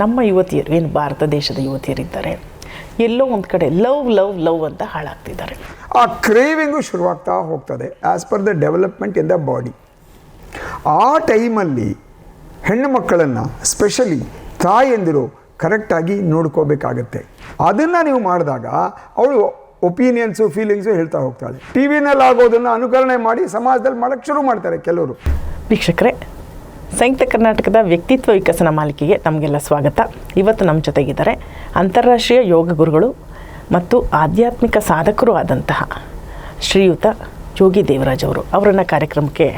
ನಮ್ಮ ಯುವತಿಯರು ಏನು ಭಾರತ ದೇಶದ ಯುವತಿಯರಿದ್ದಾರೆ ಎಲ್ಲೋ ಒಂದು ಕಡೆ ಲವ್ ಲವ್ ಲವ್ ಅಂತ ಹಾಳಾಗ್ತಿದ್ದಾರೆ. ಆ ಕ್ರೇವಿಂಗು ಶುರುವಾಗ್ತಾ ಹೋಗ್ತದೆ as per the development in the body ಆ ಟೈಮಲ್ಲಿ ಹೆಣ್ಣು ಮಕ್ಕಳನ್ನು ಸ್ಪೆಷಲಿ ತಾಯಂದಿರು ಕರೆಕ್ಟಾಗಿ ನೋಡ್ಕೋಬೇಕಾಗತ್ತೆ. ಅದನ್ನು ನೀವು ಮಾಡಿದಾಗ ಅವಳು ಒಪಿನಿಯನ್ಸು ಫೀಲಿಂಗ್ಸು ಹೇಳ್ತಾ ಹೋಗ್ತಾಳೆ. ಟಿ ವಿನಲ್ಲಿ ಆಗೋದನ್ನು ಅನುಕರಣೆ ಮಾಡಿ ಸಮಾಜದಲ್ಲಿ ಮಾಡೋಕ್ಕೆ ಶುರು ಮಾಡ್ತಾರೆ ಕೆಲವರು. ವೀಕ್ಷಕರೇ ಸಂಯುಕ್ತ ಕರ್ನಾಟಕದ ವ್ಯಕ್ತಿತ್ವ ವಿಕಸನ ಮಾಲಿಕೆಗೆ ತಮಗೆಲ್ಲ ಸ್ವಾಗತ. ಇವತ್ತು ನಮ್ಮ ಜೊತೆಗಿದ್ದಾರೆ ಅಂತಾರಾಷ್ಟ್ರೀಯ ಯೋಗ ಗುರುಗಳು ಮತ್ತು ಆಧ್ಯಾತ್ಮಿಕ ಸಾಧಕರು ಆದಂತಹ ಶ್ರೀಯುತ ಯೋಗಿ ದೇವರಾಜ್ ಅವರು. ಅವರನ್ನು ಕಾರ್ಯಕ್ರಮಕ್ಕೆ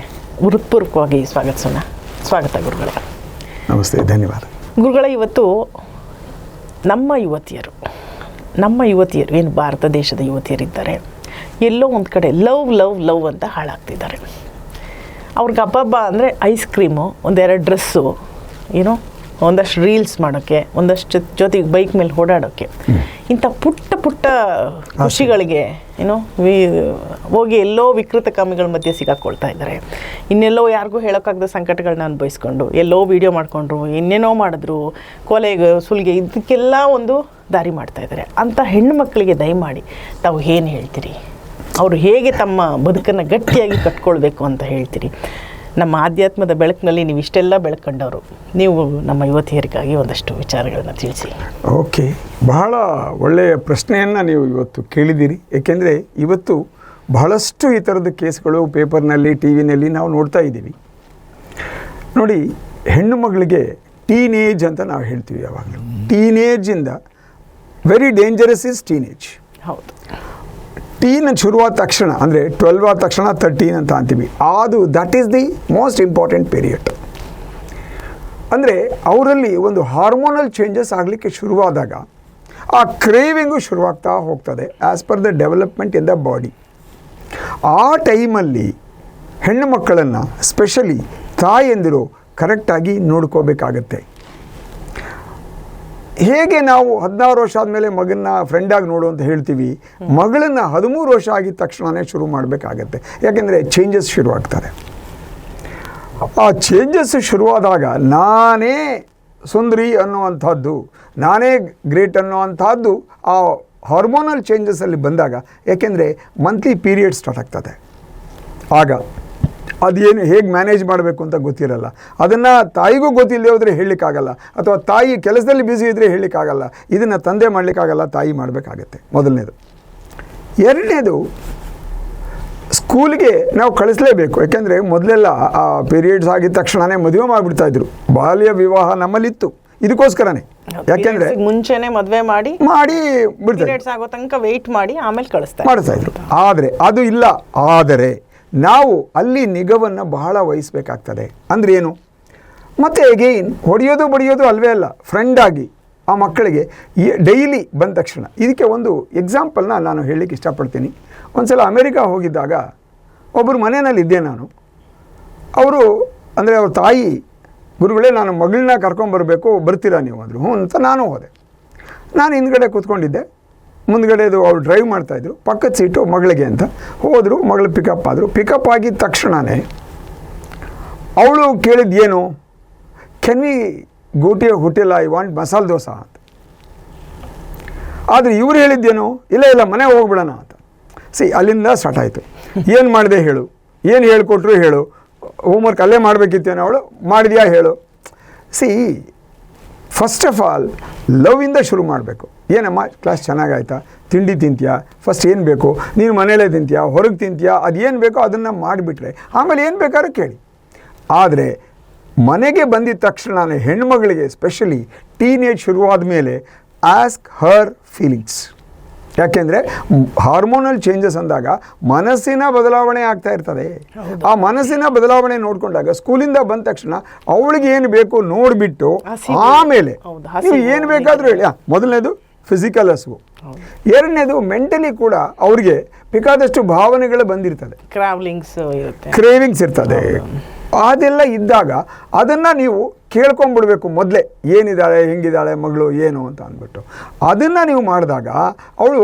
ಹೃತ್ಪೂರ್ವಕವಾಗಿ ಸ್ವಾಗತಿಸೋಣ. ಸ್ವಾಗತ ಗುರುಗಳ. ನಮಸ್ತೆ ಧನ್ಯವಾದ. ಗುರುಗಳ ಇವತ್ತು ನಮ್ಮ ಯುವತಿಯರು ನಮ್ಮ ಯುವತಿಯರು ಏನು ಭಾರತ ದೇಶದ ಯುವತಿಯರಿದ್ದಾರೆ ಎಲ್ಲೋ ಒಂದು ಕಡೆ ಲವ್ ಲವ್ ಲವ್ ಅಂತ ಹಾಳಾಗ್ತಿದ್ದಾರೆ. ಅವ್ರಿಗೆ ಹಬ್ಬ ಅಂದರೆ ಐಸ್ ಕ್ರೀಮು ಒಂದೆರಡು ಡ್ರೆಸ್ಸು ಏನೋ ಒಂದಷ್ಟು ರೀಲ್ಸ್ ಮಾಡೋಕ್ಕೆ ಒಂದಷ್ಟು ಜೊತೆಗೆ ಬೈಕ್ ಮೇಲೆ ಓಡಾಡೋಕ್ಕೆ ಇಂಥ ಪುಟ್ಟ ಪುಟ್ಟ ಖುಷಿಗಳಿಗೆ ಏನೋ ವಿ ಹೋಗಿ ಎಲ್ಲೋ ವಿಕೃತ ಕಾಮಿಗಳ ಮಧ್ಯೆ ಸಿಗಾಕೊಳ್ತಾ ಇದ್ದಾರೆ. ಇನ್ನೆಲ್ಲೋ ಯಾರಿಗೂ ಹೇಳೋಕ್ಕಾಗದ ಸಂಕಟಗಳನ್ನ ಅನುಭವಿಸ್ಕೊಂಡು ಎಲ್ಲೋ ವೀಡಿಯೋ ಮಾಡಿಕೊಂಡ್ರು ಇನ್ನೇನೋ ಮಾಡಿದ್ರು ಕೊಲೆ ಸುಲಿಗೆ ಇದಕ್ಕೆಲ್ಲ ಒಂದು ದಾರಿ ಮಾಡ್ತಾ ಇದ್ದಾರೆ. ಅಂಥ ಹೆಣ್ಣು ಮಕ್ಕಳಿಗೆ ದಯಮಾಡಿ ತಾವು ಏನು ಹೇಳ್ತೀರಿ? ಅವರು ಹೇಗೆ ತಮ್ಮ ಬದುಕನ್ನು ಗಟ್ಟಿಯಾಗಿ ಕಟ್ಕೊಳ್ಬೇಕು ಅಂತ ಹೇಳ್ತೀರಿ. ನಮ್ಮ ಆಧ್ಯಾತ್ಮದ ಬೆಳಕಿನಲ್ಲಿ ನೀವು ಇಷ್ಟೆಲ್ಲ ಬೆಳ್ಕೊಂಡವರು. ನೀವು ನಮ್ಮ ಯುವತಿಯರಿಗಾಗಿ ಒಂದಷ್ಟು ವಿಚಾರಗಳನ್ನು ತಿಳಿಸಿ. ಓಕೆ. ಬಹಳ ಒಳ್ಳೆಯ ಪ್ರಶ್ನೆಯನ್ನು ನೀವು ಇವತ್ತು ಕೇಳಿದ್ದೀರಿ. ಏಕೆಂದರೆ ಇವತ್ತು ಬಹಳಷ್ಟು ಈ ಥರದ ಕೇಸ್ಗಳು ಪೇಪರ್ನಲ್ಲಿ ಟಿ ವಿನಲ್ಲಿ ನಾವು ನೋಡ್ತಾ ಇದ್ದೀವಿ. ನೋಡಿ ಹೆಣ್ಣು ಮಗಳಿಗೆ ಟೀನೇಜ್ ಅಂತ ನಾವು ಹೇಳ್ತೀವಿ ಯಾವಾಗಲೂ. ಟೀನೇಜಿಂದ ವೆರಿ ಡೇಂಜರಸ್ ಇಸ್ ಟೀನೇಜ್ ಹೌದು. ಟೀನ್ ಶುರುವಾದ ತಕ್ಷಣ, ಅಂದರೆ ಟ್ವೆಲ್ವ್ ಆದ ತಕ್ಷಣ ತರ್ಟೀನ್ ಅಂತ ಅಂತೀವಿ. ಅದು that is the most important period ಅಂದರೆ ಅವರಲ್ಲಿ ಒಂದು ಹಾರ್ಮೋನಲ್ ಚೇಂಜಸ್ ಆಗಲಿಕ್ಕೆ ಶುರುವಾದಾಗ ಆ ಕ್ರೇವಿಂಗು ಶುರುವಾಗ್ತಾ ಹೋಗ್ತದೆ as per the development in the body ಆ ಟೈಮಲ್ಲಿ ಹೆಣ್ಣು ಮಕ್ಕಳನ್ನು ಸ್ಪೆಷಲಿ ತಾಯಂದಿರು ಕರೆಕ್ಟಾಗಿ ನೋಡ್ಕೋಬೇಕಾಗತ್ತೆ. ಹೇಗೆ ನಾವು ಹದಿನಾರು ವರ್ಷ ಆದಮೇಲೆ ಮಗನ್ನ ಫ್ರೆಂಡಾಗಿ ನೋಡು ಅಂತ ಹೇಳ್ತೀವಿ, ಮಗಳನ್ನ ಹದಿಮೂರು ವರ್ಷ ಆಗಿದ ತಕ್ಷಣವೇ ಶುರು ಮಾಡಬೇಕಾಗತ್ತೆ. ಯಾಕೆಂದರೆ ಚೇಂಜಸ್ ಶುರುವಾಗ್ತಾರೆ ಆ ಚೇಂಜಸ್ ಶುರುವಾದಾಗ ನಾನೇ ಸುಂದರಿ ಅನ್ನುವಂಥದ್ದು, ನಾನೇ ಗ್ರೇಟ್ ಅನ್ನುವಂಥದ್ದು ಆ ಹಾರ್ಮೋನಲ್ ಚೇಂಜಸಲ್ಲಿ ಬಂದಾಗ, ಯಾಕೆಂದರೆ ಮಂತ್ಲಿ ಪೀರಿಯಡ್ ಸ್ಟಾರ್ಟ್ ಆಗ್ತದೆ. ಆಗ ಅದೇನು ಹೇಗೆ ಮ್ಯಾನೇಜ್ ಮಾಡಬೇಕು ಅಂತ ಗೊತ್ತಿರಲ್ಲ. ಅದನ್ನು ತಾಯಿಗೂ ಗೊತ್ತಿಲ್ಲದೆ ಹೋದರೆ ಹೇಳಲಿಕ್ಕಾಗಲ್ಲ. ಅಥವಾ ತಾಯಿ ಕೆಲಸದಲ್ಲಿ ಬ್ಯುಸಿ ಇದ್ದರೆ ಹೇಳಲಿಕ್ಕಾಗಲ್ಲ. ಇದನ್ನು ತಂದೆ ಮಾಡಲಿಕ್ಕಾಗಲ್ಲ ತಾಯಿ ಮಾಡಬೇಕಾಗತ್ತೆ. ಮೊದಲನೇದು. ಎರಡನೇದು ಸ್ಕೂಲ್ಗೆ ನಾವು ಕಳಿಸಲೇಬೇಕು. ಯಾಕೆಂದರೆ ಮೊದಲೆಲ್ಲ ಆ ಪೀರಿಯಡ್ಸ್ ಆಗಿದ ತಕ್ಷಣವೇ ಮದುವೆ ಮಾಡಿಬಿಡ್ತಾಯಿದ್ರು ಬಾಲ್ಯ ವಿವಾಹ ನಮ್ಮಲ್ಲಿತ್ತು. ಇದಕ್ಕೋಸ್ಕರನೇ. ಯಾಕೆಂದ್ರೆ ಮುಂಚೆನೆ ಮದುವೆ ಮಾಡಿ ಮಾಡಿ ಬಿಡ್ತಾರೆ ಆಗೋ ತನಕ ವೆಯ್ಟ್ ಮಾಡಿ ಆಮೇಲೆ ಕಳಿಸ್ತಾರೆ ಮಾಡ್ತಾ ಇದ್ರು. ಆದರೆ ಅದು ಇಲ್ಲ. ಆದರೆ ನಾವು ಅಲ್ಲಿ ನಿಗವನ್ನು ಬಹಳ ವಹಿಸಬೇಕಾಗ್ತದೆ. ಅಂದ್ರೆ ಏನು? ಮತ್ತೆ ಎಗೇನ್ ಹೊಡೆಯೋದು ಬಡಿಯೋದು ಅಲ್ವೇ ಅಲ್ಲ ಫ್ರೆಂಡಾಗಿ ಆ ಮಕ್ಕಳಿಗೆ ಡೈಲಿ ಬಂದ ತಕ್ಷಣ. ಇದಕ್ಕೆ ಒಂದು ಎಕ್ಸಾಂಪಲ್ನ ನಾನು ಹೇಳಲಿಕ್ಕೆ ಇಷ್ಟಪಡ್ತೀನಿ. ಒಂದ್ಸಲ ಅಮೇರಿಕಾ ಹೋಗಿದ್ದಾಗ ಒಬ್ಬರು ಮನೆಯಲ್ಲಿ ಇದ್ದೆ ನಾನು. ಅವರು, ಅಂದರೆ ಅವ್ರ ತಾಯಿ, ಗುರುಗಳೇ, ನಾನು ಮಗಳನ್ನ ಕರ್ಕೊಂಬರ್ಬೇಕು, ಬರ್ತೀರಾ ನೀವು? ಅಂದರು. ಹ್ಞೂ ಅಂತ ನಾನು ಹೋದೆ. ನಾನು ಹಿಂದ್ಗಡೆ ಕೂತ್ಕೊಂಡಿದ್ದೆ. ಮುಂದ್ಗಡೆದು ಅವ್ರು ಡ್ರೈವ್ ಮಾಡ್ತಾಯಿದ್ರು ಪಕ್ಕದ ಸೀಟು ಮಗಳಿಗೆ ಅಂತ. ಹೋದರು, ಮಗಳು ಪಿಕಪ್ ಆದರು. ಪಿಕಪ್ ಆಗಿದ ತಕ್ಷಣವೇ ಅವಳು ಕೇಳಿದ್ದು ಏನು? Can we go to hotel I want masala dosa ಅಂತ. ಆದರೆ ಇವ್ರು ಹೇಳಿದ್ದೇನು ಇಲ್ಲ ಇಲ್ಲ ಮನೆ ಹೋಗ್ಬಿಡೋಣ ಅಂತ. ಸಿ ಅಲ್ಲಿಂದ ಸ್ಟಾರ್ಟ್ ಆಯಿತು. ಏನು ಮಾಡಿದೆ ಹೇಳು? ಏನು ಹೇಳ್ಕೊಟ್ರು ಹೇಳು? ಹೋಮ್ವರ್ಕ್ ಅಲ್ಲೇ ಮಾಡಬೇಕಿತ್ತೇನೋ ಅವಳು? ಮಾಡಿದ್ಯಾ ಹೇಳು? See first of all love ಇಂದ ಶುರು ಮಾಡಬೇಕು. ಏನಮ್ಮ ಕ್ಲಾಸ್ ಚೆನ್ನಾಗಾಯ್ತಾ? ತಿಂಡಿ ತಿಂತೀಯಾ? ಫಸ್ಟ್ ಏನು ಬೇಕು? ನೀನು ಮನೆಯಲ್ಲೇ ತಿಂತೀಯಾ? ಹೊರಗೆ ತಿಂತೀಯಾ? ಅದು ಏನು ಬೇಕೋ ಅದನ್ನು ಮಾಡಿಬಿಟ್ರೆ ಆಮೇಲೆ ಏನು ಬೇಕಾದ್ರೂ ಕೇಳಿ. ಆದರೆ ಮನೆಗೆ ಬಂದಿದ ತಕ್ಷಣ ಹೆಣ್ಮಗಳಿಗೆ ಸ್ಪೆಷಲಿ ಟೀನೇಜ್ ಶುರುವಾದ ಮೇಲೆ ಆಸ್ಕ್ ಹರ್ ಫೀಲಿಂಗ್ಸ್ ಯಾಕೆಂದರೆ ಹಾರ್ಮೋನಲ್ ಚೇಂಜಸ್ ಅಂದಾಗ ಮನಸ್ಸಿನ ಬದಲಾವಣೆ ಆಗ್ತಾ ಇರ್ತದೆ. ಆ ಮನಸ್ಸಿನ ಬದಲಾವಣೆ ನೋಡಿಕೊಂಡಾಗ ಸ್ಕೂಲಿಂದ ಬಂದ ತಕ್ಷಣ ಅವಳಿಗೆ ಏನು ಬೇಕು ನೋಡಿಬಿಟ್ಟು. ಆಮೇಲೆ ಏನು ಬೇಕಾದರೂ ಹೇಳಿ. ಮೊದಲನೇದು? ಫಿಸಿಕಲ್ ಹಸುವು ಎರಡನೇದು ಮೆಂಟಲಿ ಕೂಡ ಅವ್ರಿಗೆ ಬೇಕಾದಷ್ಟು ಭಾವನೆಗಳು ಬಂದಿರ್ತದೆ. ಕ್ರಾವ್ಲಿಂಗ್ಸ್ ಇರುತ್ತೆ. ಕ್ರೇವಿಂಗ್ಸ್ ಇರ್ತದೆ. ಅದೆಲ್ಲ ಇದ್ದಾಗ ಅದನ್ನು ನೀವು ಕೇಳ್ಕೊಂಬಿಡ್ಬೇಕು ಮೊದಲೇ ಏನಿದ್ದಾಳೆ ಹೆಂಗಿದ್ದಾಳೆ ಮಗಳು ಏನು ಅಂತ ಅಂದ್ಬಿಟ್ಟು. ಅದನ್ನು ನೀವು ಮಾಡಿದಾಗ ಅವಳು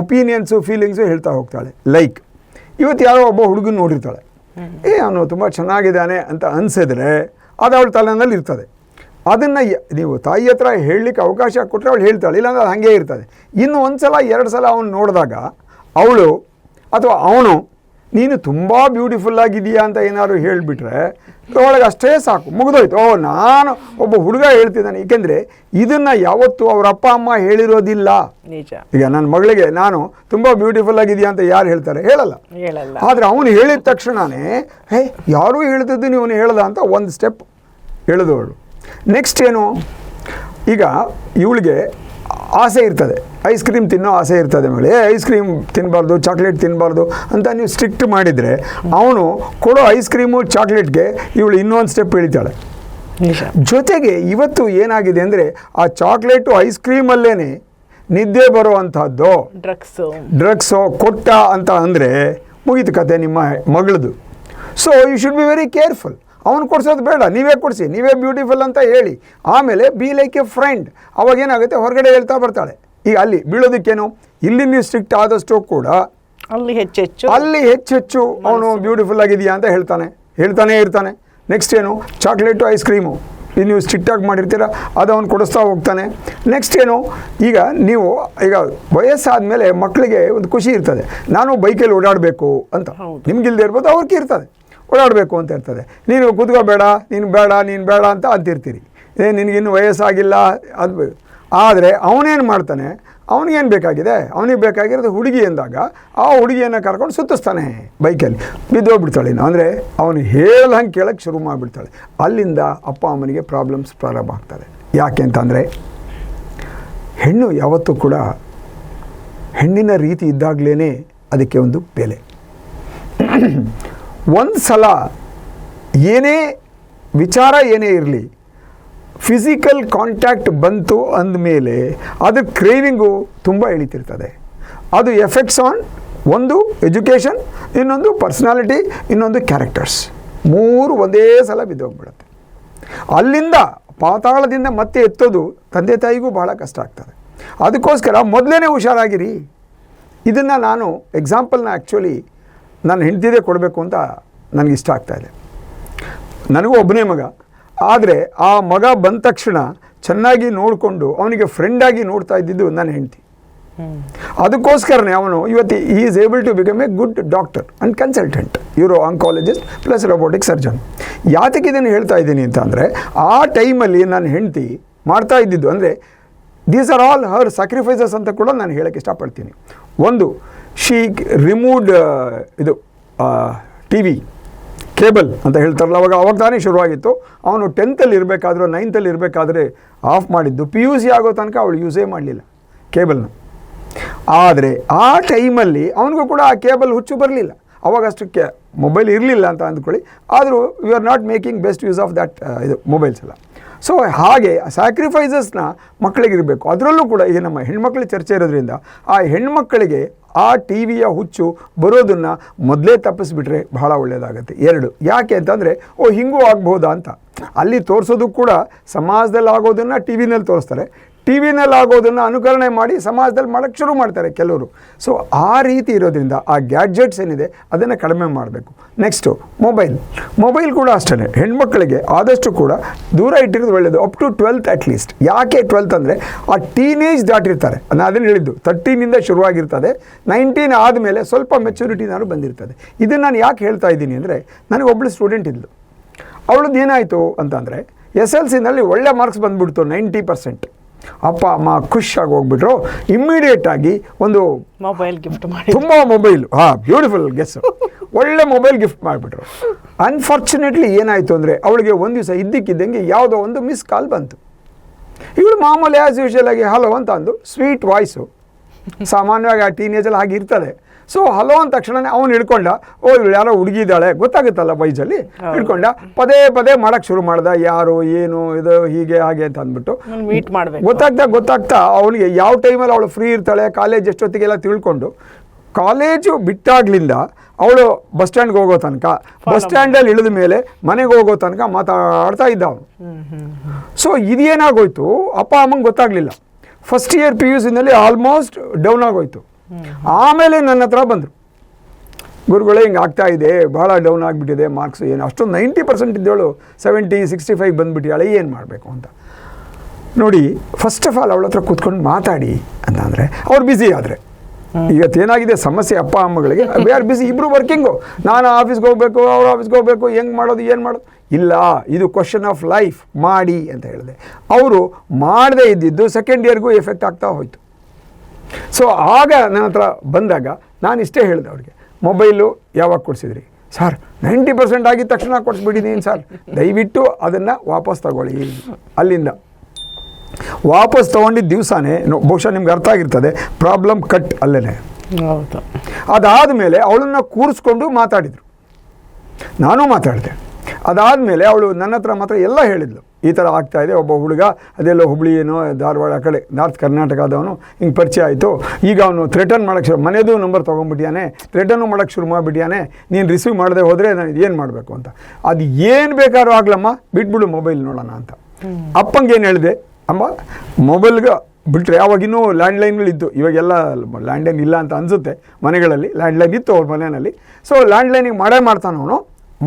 ಒಪಿನಿಯನ್ಸು ಫೀಲಿಂಗ್ಸು ಹೇಳ್ತಾ ಹೋಗ್ತಾಳೆ. ಲೈಕ್ ಇವತ್ತು ಯಾರೋ ಒಬ್ಬ ಹುಡುಗನ ನೋಡಿರ್ತಾಳೆ. ಏ ಅವನು ತುಂಬ ಚೆನ್ನಾಗಿದ್ದಾನೆ ಅಂತ ಅನಿಸಿದ್ರೆ ಅದು ಅವಳ ತಲೆನಲ್ಲಿ ಇರ್ತದೆ ಅದನ್ನು ನೀವು ತಾಯಿ ಹತ್ರ ಹೇಳಲಿಕ್ಕೆ ಅವಕಾಶ ಕೊಟ್ಟರೆ ಅವಳು ಹೇಳ್ತಾಳೆ ಇಲ್ಲಾಂದ್ರೆ ಅದು ಹಾಗೇ ಇರ್ತದೆ. ಇನ್ನು ಒಂದು ಸಲ ಎರಡು ಸಲ ಅವನು ನೋಡಿದಾಗ ಅವಳು ಅಥವಾ ಅವನು ನೀನು ತುಂಬ ಬ್ಯೂಟಿಫುಲ್ ಆಗಿದೆಯಾ ಅಂತ ಏನಾದ್ರು ಹೇಳಿಬಿಟ್ರೆ ಅವಳಿಗೆ ಅಷ್ಟೇ ಸಾಕು ಮುಗಿದೋಯ್ತು. ಓ ನಾನು ಒಬ್ಬ ಹುಡುಗ ಹೇಳ್ತಿದ್ದಾನೆ. ಏಕೆಂದರೆ ಇದನ್ನು ಯಾವತ್ತೂ ಅವ್ರ ಅಪ್ಪ ಅಮ್ಮ ಹೇಳಿರೋದಿಲ್ಲ. ಈಗ ನನ್ನ ಮಗಳಿಗೆ ನಾನು ತುಂಬ ಬ್ಯೂಟಿಫುಲ್ ಆಗಿದೆಯಾ ಅಂತ ಯಾರು ಹೇಳ್ತಾರೆ? ಹೇಳಲ್ಲ. ಹೇಳಲ್ಲ. ಆದರೆ ಅವನು ಹೇಳಿದ ತಕ್ಷಣವೇ ಹೇ ಯಾರೂ ಹೇಳ್ತಿದ್ದು ನೀವು ಹೇಳ್ದ ಅಂತ ಒಂದು ಸ್ಟೆಪ್ ಹೇಳಿದವಳು. ನೆಕ್ಸ್ಟ್ ಏನು? ಈಗ ಇವಳಿಗೆ ಆಸೆ ಇರ್ತದೆ. ಐಸ್ ಕ್ರೀಮ್ ತಿನ್ನೋ ಆಸೆ ಇರ್ತದೆ ಮಳೆ ಐಸ್ ಕ್ರೀಮ್ ತಿನ್ನಬಾರ್ದು ಚಾಕ್ಲೇಟ್ ತಿನ್ನಬಾರ್ದು ಅಂತ ನೀವು ಸ್ಟ್ರಿಕ್ಟ್ ಮಾಡಿದರೆ ಅವನು ಕೊಡೋ ಐಸ್ ಕ್ರೀಮು ಚಾಕ್ಲೇಟ್ಗೆ ಇವಳು ಇನ್ನೊಂದು ಸ್ಟೆಪ್ ಇಳಿತಾಳೆ. ಜೊತೆಗೆ ಇವತ್ತು ಏನಾಗಿದೆ ಅಂದರೆ ಆ ಚಾಕ್ಲೇಟು ಐಸ್ ಕ್ರೀಮಲ್ಲೇ ನಿದ್ದೆ ಬರುವಂಥದ್ದು ಡ್ರಗ್ಸು ಡ್ರಗ್ಸು ಕೊಟ್ಟ ಅಂತ ಅಂದರೆ ಮುಗೀತು ಕತೆ ನಿಮ್ಮ ಮಗಳದು. So you should be very careful ಅವನು ಕೊಡಿಸೋದು ಬೇಡ ನೀವೇ ಕೊಡಿಸಿ ನೀವೇ ಬ್ಯೂಟಿಫುಲ್ ಅಂತ ಹೇಳಿ. ಆಮೇಲೆ ಬಿ ಲೈಕ್ ಎ ಫ್ರೆಂಡ್ ಅವಾಗ ಏನಾಗುತ್ತೆ? ಹೊರಗಡೆ ಹೇಳ್ತಾ ಬರ್ತಾಳೆ. ಈಗ ಅಲ್ಲಿ ಬೀಳೋದಕ್ಕೇನು? ಇಲ್ಲಿ ನೀವು ಸ್ಟ್ರಿಕ್ಟ್ ಆದಷ್ಟು ಕೂಡ ಅಲ್ಲಿ ಹೆಚ್ಚೆಚ್ಚು ಅಲ್ಲಿ ಹೆಚ್ಚೆಚ್ಚು ಹೆಚ್ಚು ಅವನು ಬ್ಯೂಟಿಫುಲ್ ಆಗಿದೆಯಾ ಅಂತ ಹೇಳ್ತಾನೆ. ಹೇಳ್ತಾನೆ ಇರ್ತಾನೆ. ನೆಕ್ಸ್ಟ್ ಏನು? ಚಾಕ್ಲೇಟು ಐಸ್ ಕ್ರೀಮು ಇದು ನೀವು ಸ್ಟ್ರಿಕ್ಟಾಗಿ ಮಾಡಿರ್ತೀರ? ಅದು ಅವ್ನು ಕೊಡಿಸ್ತಾ ಹೋಗ್ತಾನೆ. ನೆಕ್ಸ್ಟ್ ಏನು? ಈಗ ನೀವು ಈಗ ವಯಸ್ಸಾದಮೇಲೆ ಮಕ್ಕಳಿಗೆ ಒಂದು ಖುಷಿ ಇರ್ತದೆ. ನಾನು ಬೈಕಲ್ಲಿ ಓಡಾಡಬೇಕು ಅಂತ. ನಿಮ್ಗಿಲ್ದೇ ಇರ್ಬೋದು ಅವ್ರಿಗೆ ಇರ್ತದೆ. ಓಡಾಡಬೇಕು ಅಂತ ಇರ್ತದೆ. ನೀನು ಕೂತ್ಕೋಬೇಡ ನೀನು ಬೇಡ ನೀನು ಬೇಡ ಅಂತ ಅಂತಿರ್ತೀರಿ. ಏ ನಿನಗಿನ್ನೂ ವಯಸ್ಸಾಗಿಲ್ಲ ಅದು ಆದರೆ ಅವನೇನು ಮಾಡ್ತಾನೆ? ಅವನಿಗೇನು ಬೇಕಾಗಿದೆ? ಅವನಿಗೆ ಬೇಕಾಗಿರೋದು ಹುಡುಗಿ ಎಂದಾಗ ಆ ಹುಡುಗಿಯನ್ನು ಕರ್ಕೊಂಡು ಸುತ್ತಿಸ್ತಾನೆ ಬೈಕಲ್ಲಿ. ಬಿದ್ದೋಗ್ಬಿಡ್ತಾಳೆ ಇನ್ನು. ಅಂದರೆ ಅವನು ಹೇಳಂಗೆ ಕೇಳೋಕ್ಕೆ ಶುರು ಮಾಡಿಬಿಡ್ತಾಳೆ. ಅಲ್ಲಿಂದ ಅಪ್ಪ ಅಮ್ಮನಿಗೆ ಪ್ರಾಬ್ಲಮ್ಸ್ ಪ್ರಾರಂಭ ಆಗ್ತದೆ. ಯಾಕೆ ಅಂತಂದರೆ ಹೆಣ್ಣು ಯಾವತ್ತೂ ಕೂಡ ಹೆಣ್ಣಿನ ರೀತಿ ಇದ್ದಾಗಲೇ ಅದಕ್ಕೆ ಒಂದು ಬೆಲೆ. ಒಂದು ಸಲ ಏನೇ, ವಿಚಾರ ಏನೇ ಇರಲಿ ಫಿಸಿಕಲ್ ಕಾಂಟ್ಯಾಕ್ಟ್ ಬಂತು ಅಂದಮೇಲೆ ಅದು ಕ್ರೇವಿಂಗು ತುಂಬ ಇಳಿತಿರ್ತದೆ ಅದು ಎಫೆಕ್ಟ್ಸ್ ಆನ್ ಒಂದು ಎಜುಕೇಷನ್ ಇನ್ನೊಂದು ಪರ್ಸ್ನಾಲಿಟಿ ಇನ್ನೊಂದು ಕ್ಯಾರೆಕ್ಟರ್ಸ್ ಮೂರು ಒಂದೇ ಸಲ ಬಿದ್ದೋಗ್ಬಿಡುತ್ತೆ. ಅಲ್ಲಿಂದ ಪಾತಾಳದಿಂದ ಮತ್ತೆ ಎತ್ತೋದು ತಂದೆ ತಾಯಿಗೂ ಬಹಳ ಕಷ್ಟ ಆಗ್ತದೆ. ಅದಕ್ಕೋಸ್ಕರ ಮೊದಲೇ ಹುಷಾರಾಗಿರಿ. ಇದನ್ನು ನಾನು ಎಕ್ಸಾಂಪಲ್ನ ಆ್ಯಕ್ಚುಲಿ ನನ್ನ ಹೆಂಡತಿದೇ ಕೊಡಬೇಕು ಅಂತ ನನಗೆ ಇಷ್ಟ ಆಗ್ತಾ ಇದೆ. ನನಗೂ ಒಬ್ಬನೇ ಮಗ. ಆದರೆ ಆ ಮಗ ಬಂದ ತಕ್ಷಣ ಚೆನ್ನಾಗಿ ನೋಡಿಕೊಂಡು ಅವನಿಗೆ ಫ್ರೆಂಡಾಗಿ ನೋಡ್ತಾ ಇದ್ದಿದ್ದು ನನ್ನ ಹೆಂಡತಿ. ಅದಕ್ಕೋಸ್ಕರನೇ ಅವನು ಇವತ್ತು ಈ is able to become a good doctor and consultant uro oncologist plus robotic surgeon ಯಾತಕ್ಕೆ ಇದನ್ನು ಹೇಳ್ತಾ ಇದ್ದೀನಿ ಅಂತ ಅಂದರೆ, ಆ ಟೈಮಲ್ಲಿ ನನ್ನ ಹೆಂಡತಿ ಮಾಡ್ತಾ ಇದ್ದಿದ್ದು ಅಂದರೆ these are all her sacrifices ಅಂತ ಕೂಡ ನಾನು ಹೇಳೋಕ್ಕೆ ಇಷ್ಟಪಡ್ತೀನಿ. ಒಂದು ಶೀ ರಿಮೂವ್ಡ್ ಇದು ಟಿ ವಿ ಕೇಬಲ್ ಅಂತ ಹೇಳ್ತಾರಲ್ಲ, ಅವಾಗ ಅವಾಗ ತಾನೇ ಶುರುವಾಗಿತ್ತು. ಅವನು ಟೆಂತಲ್ಲಿ ಇರಬೇಕಾದ್ರೂ ನೈನ್ತಲ್ಲಿ ಇರಬೇಕಾದ್ರೆ ಆಫ್ ಮಾಡಿದ್ದು. ಪಿ ಯು ಸಿ ಆಗೋ ತನಕ ಅವಳು ಯೂಸೇ ಮಾಡಲಿಲ್ಲ ಕೇಬಲ್ನ ಆದರೆ, ಆ ಟೈಮಲ್ಲಿ ಅವನಿಗೂ ಕೂಡ ಆ ಕೇಬಲ್ ಹುಚ್ಚು ಬರಲಿಲ್ಲ. ಅವಾಗ ಅಷ್ಟಕ್ಕೆ ಮೊಬೈಲ್ ಇರಲಿಲ್ಲ ಅಂತ ಅಂದ್ಕೊಳ್ಳಿ. ಆದರೂ you are not making best use of that ಇದು ಮೊಬೈಲ್ಸ್ ಎಲ್ಲ. ಸೊ ಹಾಗೆ ಸ್ಯಾಕ್ರಿಫೈಸಸ್ನ ಮಕ್ಕಳಿಗೆ ಇರಬೇಕು. ಅದರಲ್ಲೂ ಕೂಡ ಈಗ ನಮ್ಮ ಹೆಣ್ಮಕ್ಳ ಚರ್ಚೆ ಇರೋದ್ರಿಂದ, ಆ ಹೆಣ್ಮಕ್ಕಳಿಗೆ ಆ ಟಿ ವಿಯ ಹುಚ್ಚು ಬರೋದನ್ನು ಮೊದಲೇ ತಪ್ಪಿಸ್ಬಿಟ್ರೆ ಬಹಳ ಒಳ್ಳೆಯದಾಗುತ್ತೆ ಎರಡು, ಯಾಕೆ ಅಂತಂದರೆ, ಓ, ಹಿಂಗೂ ಆಗ್ಬೋದಾ ಅಂತ. ಅಲ್ಲಿ ತೋರಿಸೋದು ಕೂಡ ಸಮಾಜದಲ್ಲಿ ಆಗೋದನ್ನು ಟಿ ವಿನಲ್ಲಿ ತೋರಿಸ್ತಾರೆ. ಟಿ ವಿನಲ್ಲಿ ಆಗೋದನ್ನು ಅನುಕರಣೆ ಮಾಡಿ ಸಮಾಜದಲ್ಲಿ ಮಾಡೋಕ್ಕೆ ಶುರು ಮಾಡ್ತಾರೆ ಕೆಲವರು. ಸೊ ಆ ರೀತಿ ಇರೋದ್ರಿಂದ ಆ ಗ್ಯಾಡ್ಜೆಟ್ಸ್ ಏನಿದೆ, ಅದನ್ನು ಕಡಿಮೆ ಮಾಡಬೇಕು. ನೆಕ್ಸ್ಟು ಮೊಬೈಲ್ ಮೊಬೈಲ್ ಕೂಡ ಅಷ್ಟೇ ಹೆಣ್ಮಕ್ಳಿಗೆ ಆದಷ್ಟು ಕೂಡ ದೂರ ಇಟ್ಟಿರೋದು ಒಳ್ಳೆಯದು up to twelfth at least ಯಾಕೆ ಟ್ವೆಲ್ತ್ ಅಂದರೆ, ಆ ಟೀನೇಜ್ ದಾಟಿರ್ತಾರೆ. ನಾನು ಅದನ್ನು ಹೇಳಿದ್ದು ತರ್ಟೀನಿಂದ ಶುರುವಾಗಿರ್ತದೆ ನೈನ್ಟೀನ್ ಆದಮೇಲೆ ಸ್ವಲ್ಪ ಮೆಚುರಿಟಿನಾರು ಬಂದಿರ್ತದೆ. ಇದನ್ನು ನಾನು ಯಾಕೆ ಹೇಳ್ತಾ ಇದ್ದೀನಿ ಅಂದರೆ, ನನಗೆ ಒಬ್ಬಳು ಸ್ಟೂಡೆಂಟ್ ಇದ್ಲು. ಅವಳದ್ದು ಏನಾಯಿತು ಅಂತಂದರೆ ಎಸ್ ಎಲ್ ಸಿನಲ್ಲಿ ಒಳ್ಳೆ ಮಾರ್ಕ್ಸ್ ಬಂದ್ಬಿಡ್ತು ನೈಂಟಿ ಪರ್ಸೆಂಟ್ ಅಪ್ಪ ಅಮ್ಮ ಖುಷಿಯಾಗಿ ಹೋಗ್ಬಿಟ್ರು. ಇಮ್ಮಿಡಿಯೇಟಾಗಿ ಒಂದು ಮೊಬೈಲ್ ಗಿಫ್ಟ್ ಮಾಡಿ ತುಂಬ ಮೊಬೈಲ್ ಹಾಂ ಬ್ಯೂಟಿಫುಲ್ ಗೆಸ್ ಒಳ್ಳೆ ಮೊಬೈಲ್ ಗಿಫ್ಟ್ ಮಾಡಿಬಿಟ್ರು. ಅನ್ಫಾರ್ಚುನೇಟ್ಲಿ ಏನಾಯಿತು ಅಂದರೆ ಅವಳಿಗೆ ಒಂದು ದಿವಸ ಇದ್ದಕ್ಕಿದ್ದಂಗೆ ಯಾವುದೋ ಒಂದು ಮಿಸ್ ಕಾಲ್ ಬಂತು. ಇವಳು ಮಾಮೂಲಿ ಆ್ಯಸ್ ಯೂಶಲ್ ಆಗಿ ಹಲೋ ಅಂತ ಅಂದು ಸ್ವೀಟ್ ವಾಯ್ಸು ಸಾಮಾನ್ಯವಾಗಿ ಆ ಟೀನೇಜಲ್ಲಿ ಹಾಗೆ ಇರ್ತದೆ. ಸೊ ಹಲೋ ಅಂದ ತಕ್ಷಣನೇ ಅವನು ಹಿಡ್ಕೊಂಡ ಓ ಇವಳು ಯಾರೋ ಹುಡುಗಿ ಇದ್ದಾಳೆ ಗೊತ್ತಾಗುತ್ತಲ್ಲ ವಯಸ್ಸಲ್ಲಿ? ಹಿಡ್ಕೊಂಡ ಪದೇ ಪದೇ ಮಾಡಕ್ ಶುರು ಮಾಡ್ದ ಯಾರು ಏನು ಇದು ಹೀಗೆ ಹಾಗೆ ಅಂತ ಅಂದ್ಬಿಟ್ಟು. ಮೀಟ್ ಮಾಡಬೇಕು. ಗೊತ್ತಾಗ್ತಾ ಗೊತ್ತಾಗ್ತಾ ಅವನಿಗೆ ಯಾವ ಟೈಮಲ್ಲಿ ಅವಳು ಫ್ರೀ ಇರ್ತಾಳೆ ಕಾಲೇಜ್ ಎಷ್ಟೊತ್ತಿಗೆಲ್ಲ ತಿಳ್ಕೊಂಡು ಕಾಲೇಜು ಬಿಟ್ಟಾಗ್ಲಿಂದ ಅವಳು ಬಸ್ ಸ್ಟ್ಯಾಂಡ್ಗೆ ಹೋಗೋ ತನಕ ಬಸ್ ಸ್ಟ್ಯಾಂಡಲ್ಲಿ ಇಳಿದ ಮೇಲೆ ಮನೆಗೆ ಹೋಗೋ ತನಕ ಮಾತಾಡ್ತಾ ಇದ್ದ ಅವನು. ಸೊ ಇದೇನಾಗೋಯ್ತು? ಅಪ್ಪ ಅಮ್ಮಂಗೆ ಗೊತ್ತಾಗಲಿಲ್ಲ. ಫಸ್ಟ್ ಇಯರ್ ಪಿ ಯು ಸಿನಲ್ಲಿ ಆಲ್ಮೋಸ್ಟ್ ಡೌನ್ ಆಗೋಯ್ತು. ಆಮೇಲೆ ನನ್ನ ಹತ್ರ ಬಂದರು. ಗುರುಗಳೇ ಹಿಂಗೆ ಆಗ್ತಾ ಇದೆ ಭಾಳ ಡೌನ್ ಆಗಿಬಿಟ್ಟಿದೆ ಮಾರ್ಕ್ಸ್ ಏನು ಅಷ್ಟೊಂದು ನೈಂಟಿ ಪರ್ಸೆಂಟ್ ಇದ್ದವಳು ಸೆವೆಂಟಿ ಸಿಕ್ಸ್ಟಿ ಫೈವ್ ಬಂದುಬಿಟ್ಟಿಯಾಳೆ ಏನು ಮಾಡಬೇಕು ಅಂತ. ನೋಡಿ ಫಸ್ಟ್ ಆಫ್ ಆಲ್ ಅವಳ ಹತ್ರ ಕೂತ್ಕೊಂಡು ಮಾತಾಡಿ ಅಂತ ಅಂದರೆ ಅವ್ರು ಬ್ಯುಸಿ ಆದರೆ. ಇವತ್ತೇನಾಗಿದೆ ಸಮಸ್ಯೆ ಅಪ್ಪ ಅಮ್ಮಗಳಿಗೆ ವಿ ಆರ್ ಬಿಸಿ ಇಬ್ಬರು ವರ್ಕಿಂಗು ನಾನು ಆಫೀಸ್ಗೆ ಹೋಗಬೇಕು ಅವ್ರ ಆಫೀಸ್ಗೆ ಹೋಗಬೇಕು ಹೆಂಗೆ ಮಾಡೋದು ಏನು ಮಾಡೋದು? ಇಲ್ಲ ಇದು ಕ್ವಶನ್ ಆಫ್ ಲೈಫ್ ಮಾಡಿ ಅಂತ ಹೇಳಿದೆ. ಅವರು ಮಾಡದೇ ಇದ್ದಿದ್ದು ಸೆಕೆಂಡ್ ಇಯರ್ಗೂ ಎಫೆಕ್ಟ್ ಆಗ್ತಾ ಹೋಯಿತು. ಸೊ ಆಗ ನನ್ನ ಹತ್ರ ಬಂದಾಗ ನಾನು ಇಷ್ಟೇ ಹೇಳಿದೆ ಅವ್ರಿಗೆ ಮೊಬೈಲು ಯಾವಾಗ ಕೊಡಿಸಿದ್ರಿ? ಸರ್ ನೈಂಟಿ ಪರ್ಸೆಂಟ್ ಆಗಿದ ತಕ್ಷಣ ಕೊಡಿಸ್ಬಿಟ್ಟಿದ್ದೀನಿ ಸರ್. ದಯವಿಟ್ಟು ಅದನ್ನು ವಾಪಸ್ ತಗೊಳ್ಳಿ. ಅಲ್ಲಿಂದ. ವಾಪಸ್ ತೊಗೊಂಡಿದ್ದ ದಿವಸನೇ ಬಹುಶಃ ನಿಮ್ಗೆ ಅರ್ಥ ಆಗಿರ್ತದೆ ಪ್ರಾಬ್ಲಮ್ ಕಟ್ ಅಲ್ಲೇ ಅದಾದ ಮೇಲೆ ಅವಳನ್ನು ಕೂರಿಸ್ಕೊಂಡು ಮಾತಾಡಿದರು. ನಾನು ಮಾತಾಡಿದೆ. ಅದಾದಮೇಲೆ ಅವಳು ನನ್ನ ಹತ್ರ ಮಾತ್ರ ಎಲ್ಲ ಹೇಳಿದ್ಲು. ಈ ಥರ ಆಗ್ತಾ ಇದೆ. ಒಬ್ಬ ಹುಡುಗ ಅದೆಲ್ಲ ಹುಬ್ಳಿ ಏನೋ ಧಾರವಾಡ ಆ ಕಡೆ ನಾರ್ತ್ ಕರ್ನಾಟಕದವನು ಹಿಂಗೆ ಪರಿಚಯ ಆಯಿತು. ಈಗ ಅವನು ಥ್ರೆಟನ್ ಮಾಡೋಕ್ಕೆ ಶುರು ಮನೆಯದು ನಂಬರ್ ತೊಗೊಂಡ್ಬಿಟ್ಟಿಯಾನೆ. ಥ್ರೆಟನ್ನು ಮಾಡೋಕ್ಕೆ ಶುರು ಮಾಡಿಬಿಟ್ಟಿಯಾನೆ. ನೀನು ರಿಸೀವ್ ಮಾಡದೆ ಹೋದರೆ ನಾನು ಏನು ಮಾಡಬೇಕು ಅಂತ. ಅದು ಏನು ಬೇಕಾದ್ರೂ ಆಗಲಮ್ಮ ಬಿಟ್ಬಿಡು ಮೊಬೈಲ್ ನೋಡೋಣ ಅಂತ. ಅಪ್ಪಂಗೆ ಏನು ಹೇಳಿದೆ? ಅಮ್ಮ ಮೊಬೈಲ್ಗೆ ಬಿಟ್ಟರೆ ಅವಾಗಿನ್ನೂ ಲ್ಯಾಂಡ್ಲೈನ್ಗಳಿತ್ತು ಇವಾಗೆಲ್ಲ ಲ್ಯಾಂಡ್ಲೈನ್ ಇಲ್ಲ ಅಂತ ಅನಿಸುತ್ತೆ ಮನೆಗಳಲ್ಲಿ. ಲ್ಯಾಂಡ್ಲೈನ್ ಇತ್ತು ಅವ್ರ ಮನೆಯಲ್ಲಿ. ಸೊ ಲ್ಯಾಂಡ್ಲೈನಿಗೆ ಮಾಡೇ ಮಾಡ್ತಾನೆ ಅವನು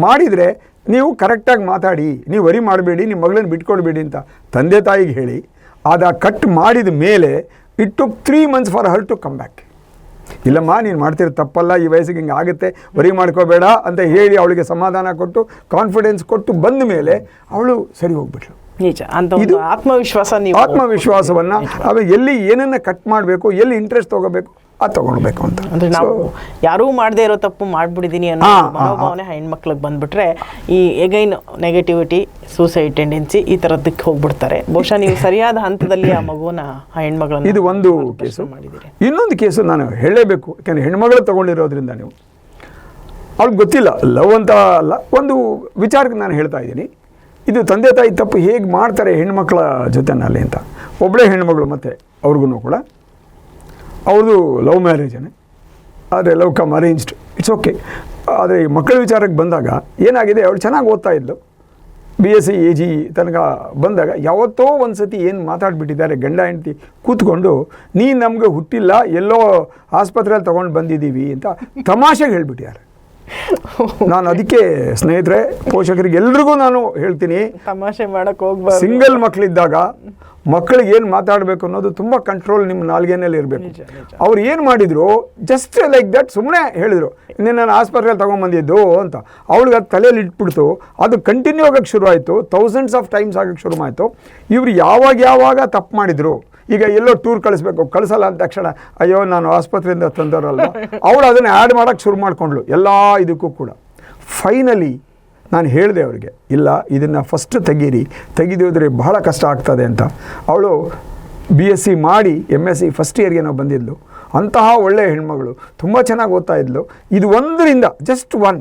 ಮಾಡಿದರೆ ನೀವು ಕರೆಕ್ಟಾಗಿ ಮಾತಾಡಿ ನೀವು ವರಿ ಮಾಡಬೇಡಿ ನಿಮ್ಮ ಮಗಳನ್ನ ಬಿಟ್ಕೊಡ್ಬೇಡಿ ಅಂತ ತಂದೆ ತಾಯಿಗೆ ಹೇಳಿ ಅದ ಕಟ್ ಮಾಡಿದ ಮೇಲೆ it took three months for her to come back ಇಲ್ಲಮ್ಮ ನೀನು ಮಾಡ್ತಿರೋ ತಪ್ಪಲ್ಲ ಈ ವಯಸ್ಸಿಗೆ ಹಿಂಗೆ ಆಗುತ್ತೆ ವರಿ ಮಾಡ್ಕೋಬೇಡ ಅಂತ ಹೇಳಿ ಅವಳಿಗೆ ಸಮಾಧಾನ ಕೊಟ್ಟು ಕಾನ್ಫಿಡೆನ್ಸ್ ಕೊಟ್ಟು ಬಂದ ಮೇಲೆ ಅವಳು ಸರಿ ಹೋಗ್ಬಿಟ್ಲು. ನಿಜ ಅಂತ ಆತ್ಮವಿಶ್ವಾಸ ನೀವು ಆತ್ಮವಿಶ್ವಾಸವನ್ನು ಅವಾಗ ಎಲ್ಲಿ ಏನನ್ನ ಕಟ್ ಮಾಡಬೇಕು ಎಲ್ಲಿ ಇಂಟ್ರೆಸ್ಟ್ ತಗೋಬೇಕು ಅದು ತಗೊಳ್ಬೇಕು ಅಂತ. ಅಂದ್ರೆ ನಾವು ಯಾರೂ ಮಾಡದೇ ಇರೋ ತಪ್ಪು ಮಾಡ್ಬಿಡಿದೀನಿ ಅನ್ನೋ ಭಾವನೆ ಮನೋಭಾವನೆ ಹೆಣ್ಮಕ್ಳಿಗೆ ಬಂದ್ಬಿಟ್ರೆ ಈ ಎಗೈನ್ ನೆಗೆಟಿವಿಟಿ ಸೂಸೈಡ್ ಟೆಂಡೆನ್ಸಿ ಈ ಥರದ್ದಕ್ಕೆ ಹೋಗ್ಬಿಡ್ತಾರೆ. ಬಹುಶಃ ನೀವು ಸರಿಯಾದ ಹಂತದಲ್ಲಿ ಆ ಮಗುವನ್ನ ಆ ಹೆಣ್ಮಗಳನ್ನ ಇದು ಒಂದು ಕೇಸು ಮಾಡಿದ್ದೀರಿ. ಇನ್ನೊಂದು ಕೇಸು ನಾನು ಹೇಳಲೇಬೇಕು. ಯಾಕಂದರೆ ಹೆಣ್ಮಗಳು ತಗೊಂಡಿರೋದ್ರಿಂದ ನೀವು. ಅವ್ಳಿಗೆ ಗೊತ್ತಿಲ್ಲ ಲವ್ ಅಂತ ಅಲ್ಲ ಒಂದು ವಿಚಾರಕ್ಕೆ ನಾನು ಹೇಳ್ತಾ ಇದ್ದೀನಿ. ಇದು ತಂದೆ ತಾಯಿ ತಪ್ಪು ಹೇಗೆ ಮಾಡ್ತಾರೆ ಹೆಣ್ಮಕ್ಳ ಜೊತೆನಲ್ಲಿ ಅಂತ. ಒಬ್ಬಳೇ ಹೆಣ್ಮಗಳು ಮತ್ತೆ ಅವ್ರಿಗೂ ಕೂಡ. ಅವ್ರದ್ದು ಲವ್ ಮ್ಯಾರೇಜೇ ಆದರೆ love cum arranged. It's okay ಆದರೆ ಈ ಮಕ್ಕಳ ವಿಚಾರಕ್ಕೆ ಬಂದಾಗ ಏನಾಗಿದೆ ಅವಳು ಚೆನ್ನಾಗಿ ಓದ್ತಾ ಇದ್ಲು. B S C A G ತನಕ ಬಂದಾಗ ಯಾವತ್ತೋ ಒಂದು ಸತಿ ಏನು ಮಾತಾಡ್ಬಿಟ್ಟಿದ್ದಾರೆ ಗಂಡ ಹೆಂಡತಿ ಕೂತ್ಕೊಂಡು ನೀ ನಮಗೆ ಹುಟ್ಟಿಲ್ಲ ಎಲ್ಲೋ ಆಸ್ಪತ್ರೆಯಲ್ಲಿ ತೊಗೊಂಡು ಬಂದಿದ್ದೀವಿ ಅಂತ ತಮಾಷೆಗೆ ಹೇಳ್ಬಿಟ್ಟಿದ್ದಾರೆ ನಾನು ಅದಕ್ಕೆ ಸ್ನೇಹಿತರೆ ಪೋಷಕರಿಗೆ ಎಲ್ರಿಗೂ ನಾನು ಹೇಳ್ತೀನಿ. ತಮಾಷೆ ಮಾಡೋಕ್ಕೆ ಹೋಗ್ಬಾರ್ದು. ಸಿಂಗಲ್ ಮಕ್ಕಳಿದ್ದಾಗ ಮಕ್ಕಳಿಗೆ ಏನು ಮಾತಾಡಬೇಕು ಅನ್ನೋದು ತುಂಬ ಕಂಟ್ರೋಲ್ ನಿಮ್ಮ ನಾಲ್ಗೆನಲ್ಲಿ ಇರಬೇಕು. ಅವ್ರು ಏನು ಮಾಡಿದ್ರು ಜಸ್ಟ್ ಲೈಕ್ ದಟ್ ಸುಮ್ಮನೆ ಹೇಳಿದರು ಇನ್ನೇನು ನಾನು ಆಸ್ಪತ್ರೆಯಲ್ಲಿ ತೊಗೊಂಬಂದಿದ್ದು ಅಂತ. ಅವಳಿಗೆ ಅದು ತಲೆಯಲ್ಲಿ ಇಟ್ಬಿಡ್ತು ಅದು ಕಂಟಿನ್ಯೂ ಆಗೋಕ್ಕೆ ಶುರು ಆಯಿತು ತೌಸಂಡ್ಸ್ ಆಫ್ ಟೈಮ್ಸ್ ಆಗೋಕ್ಕೆ ಶುರು ಆಯಿತು ಇವರು ಯಾವಾಗ ಯಾವಾಗ ತಪ್ಪು ಮಾಡಿದರು ಈಗ ಎಲ್ಲೋ ಟೂರ್ ಕಳಿಸ್ಬೇಕು ಕಳಿಸಲ್ಲ ಅಂದ ತಕ್ಷಣ ಅಯ್ಯೋ ನಾನು ಆಸ್ಪತ್ರೆಯಿಂದ ತಂದವರಲ್ಲ ಅವಳು ಅದನ್ನು ಆ್ಯಡ್ ಮಾಡೋಕ್ಕೆ ಶುರು ಮಾಡಿಕೊಂಡ್ಳು ಎಲ್ಲ ಇದಕ್ಕೂ ಕೂಡ. ಫೈನಲಿ ನಾನು ಹೇಳಿದೆ ಅವರಿಗೆ ಇಲ್ಲ ಇದನ್ನು ಫಸ್ಟ್ ತೆಗೀರಿ ತೆಗೆದಿದ್ರೆ ಬಹಳ ಕಷ್ಟ ಆಗ್ತದೆ ಅಂತ. ಅವಳು ಬಿ ಎಸ್ ಸಿ ಮಾಡಿ ಎಂ ಎಸ್ ಸಿ ಫಸ್ಟ್ ಇಯರ್ಗೆ ನಾವು ಬಂದಿದ್ಲು. ಅಂತಹ ಒಳ್ಳೆಯ ಹೆಣ್ಮಗಳು ತುಂಬ ಚೆನ್ನಾಗಿ ಓದ್ತಾ ಇದ್ಲು. ಇದು ಒಂದರಿಂದ ಜಸ್ಟ್ ಒನ್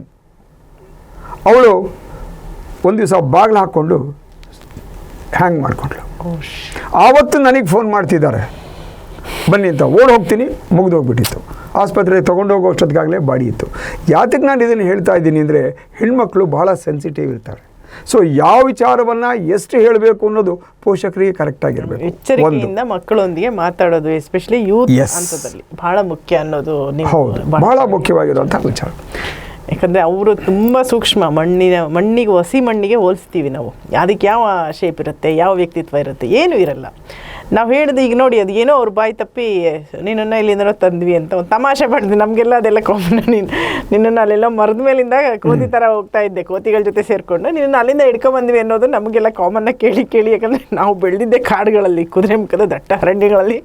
ಅವಳು ಒಂದು ದಿವಸ ಬಾಗಿಲು ಹಾಕ್ಕೊಂಡು ಹ್ಯಾಂಗ್ ಮಾಡಿಕೊಂಡ್ಳು. ಆವತ್ತು ನನಗೆ ಫೋನ್ ಮಾಡ್ತಿದ್ದಾರೆ. ಬನ್ನಿ ಅಂತ ಓಡ್ ಹೋಗ್ತೀನಿ ಮುಗಿದು ಹೋಗ್ಬಿಟ್ಟಿತ್ತು. ಆಸ್ಪತ್ರೆಗೆ ತೊಗೊಂಡು ಹೋಗೋ ಅಷ್ಟೊತ್ತಿಗಾಗಲೇ ಬಾಡಿ ಇತ್ತು. ಯಾತಕ್ಕೆ ನಾನು ಇದನ್ನು ಹೇಳ್ತಾ ಇದ್ದೀನಿ ಅಂದರೆ ಹೆಣ್ಮಕ್ಳು ಭಾಳ ಸೆನ್ಸಿಟಿವ್ ಇರ್ತಾರೆ. ಸೊ ಯಾವ ವಿಚಾರವನ್ನು ಎಷ್ಟು ಹೇಳಬೇಕು ಅನ್ನೋದು ಪೋಷಕರಿಗೆ ಕರೆಕ್ಟ್ ಆಗಿರಬೇಕು. ಎಚ್ಚರಿಕೆಯಿಂದ ಮಕ್ಕಳೊಂದಿಗೆ ಮಾತಾಡೋದು ಎಸ್ಪೆಷಲಿ ಯೂತ್. ಹಂತದಲ್ಲಿ ಬಹಳ ಮುಖ್ಯ ಅನ್ನೋದು ಹೌದು. ಬಹಳ ಬಹಳ ಮುಖ್ಯವಾಗಿರುವಂಥ ವಿಚಾರ. ಯಾಕಂದರೆ ಅವರು ತುಂಬ ಸೂಕ್ಷ್ಮ ಮಣ್ಣಿನ ಮಣ್ಣಿಗೆ ಹಸಿ ಮಣ್ಣಿಗೆ ಹೋಲಿಸ್ತೀವಿ ನಾವು. ಅದಕ್ಕೆ ಯಾವ ಶೇಪ್ ಇರುತ್ತೆ ಯಾವ ವ್ಯಕ್ತಿತ್ವ ಇರುತ್ತೆ ಏನೂ ಇರಲ್ಲ. ನಾವು ಹೇಳಿದ ಈಗ ನೋಡಿ ಅದು ಏನೋ ಅವ್ರು ಬಾಯಿ ತಪ್ಪಿ, ನಿನ್ನನ್ನು ಇಲ್ಲಿಂದನೋ ತಂದ್ವಿ ಅಂತ ಒಂದು ತಮಾಷೆ ಮಾಡಿದ್ವಿ ನಮಗೆಲ್ಲ ಅದೆಲ್ಲ ಕಾಮನ್ ನೀನು, ನಿನ್ನನ್ನು ಅಲ್ಲೆಲ್ಲ ಮರದ ಮೇಲಿಂದ ಕೋತಿ ಥರ ಹೋಗ್ತಾ ಇದ್ದೆ, ಕೋತಿಗಳ ಜೊತೆ ಸೇರಿಕೊಂಡು. ನಿನ್ನನ್ನು ಅಲ್ಲಿಂದ ಹಿಡ್ಕೊಂಬಂದ್ವಿ ಅನ್ನೋದು ನಮಗೆಲ್ಲ ಕಾಮನ್ನ ಕೇಳಿ ಕೇಳಿ. ಯಾಕಂದರೆ ನಾವು ಬೆಳೆದಿದ್ದೆ ಕಾಡುಗಳಲ್ಲಿ, ಕುದುರೆ ಮುಖದ ದಟ್ಟ ಅರಣ್ಯಗಳಲ್ಲಿ.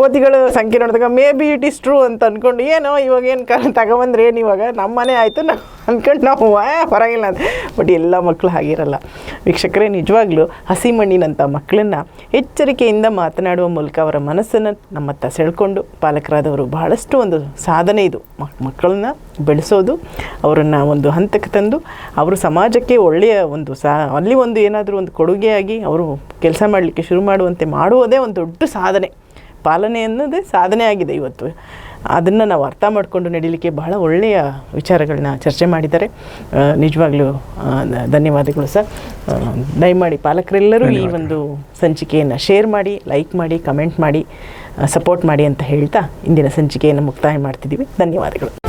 ಕೋತಿಗಳು ಸಂಖ್ಯೆ ನೋಡಿದಾಗ may be it is true ಅಂತ ಅಂದ್ಕೊಂಡು ಏನೋ, ಇವಾಗ ಏನು ಕ ತಗೊಂಬಂದ್ರೆ ಏನು ಇವಾಗ? ನಮ್ಮ ಮನೆ ಆಯಿತು ನಾವು ಅಂದ್ಕೊಂಡು ನಾವು ಆ, ಪರವಾಗಿಲ್ಲ ಅಂತ. ಬಟ್ ಎಲ್ಲ ಮಕ್ಕಳು ಹಾಗಿರಲ್ಲ. ವೀಕ್ಷಕರೇ ನಿಜವಾಗ್ಲೂ ಹಸಿ ಮಣ್ಣಿನಂಥ ಮಕ್ಕಳನ್ನ ಎಚ್ಚರಿಕೆಯಿಂದ ಮಾತನಾಡುವ ಮೂಲಕ ಅವರ ಮನಸ್ಸನ್ನು ನಮ್ಮತ್ತ ಸೆಳ್ಕೊಂಡು ಪಾಲಕರಾದವರು ಬಹಳಷ್ಟು ಒಂದು ಸಾಧನೆ ಇದು. ಮಕ್- ಮಕ್ಕಳನ್ನ ಬೆಳೆಸೋದು ಅವರನ್ನು ಒಂದು ಹಂತಕ್ಕೆ ತಂದು ಅವರು ಸಮಾಜಕ್ಕೆ ಒಳ್ಳೆಯ ಒಂದು ಸಾ ಅಲ್ಲಿ ಒಂದು ಏನಾದರೂ ಒಂದು ಕೊಡುಗೆಯಾಗಿ ಅವರು ಕೆಲಸ ಮಾಡಲಿಕ್ಕೆ ಶುರು ಮಾಡುವಂತೆ ಮಾಡುವುದೇ ಒಂದು ದೊಡ್ಡ ಸಾಧನೆ. ಪಾಲನೆ ಅನ್ನೋದೇ ಸಾಧನೆ ಆಗಿದೆ ಇವತ್ತು. ಅದನ್ನು ನಾವು ಅರ್ಥ ಮಾಡಿಕೊಂಡು ನಡೀಲಿಕ್ಕೆ ಬಹಳ ಒಳ್ಳೆಯ ವಿಚಾರಗಳನ್ನ ಚರ್ಚೆ ಮಾಡಿದ್ದಾರೆ. ನಿಜವಾಗ್ಲೂ ಧನ್ಯವಾದಗಳು ಸರ್. ದಯಮಾಡಿ ಪಾಲಕರೆಲ್ಲರೂ ಈ ಒಂದು ಸಂಚಿಕೆಯನ್ನು ಶೇರ್ ಮಾಡಿ ಲೈಕ್ ಮಾಡಿ ಕಮೆಂಟ್ ಮಾಡಿ ಸಪೋರ್ಟ್ ಮಾಡಿ ಅಂತ ಹೇಳ್ತಾ ಇಂದಿನ ಸಂಚಿಕೆಯನ್ನು ಮುಕ್ತಾಯ ಮಾಡ್ತಿದ್ದೀವಿ. ಧನ್ಯವಾದಗಳು.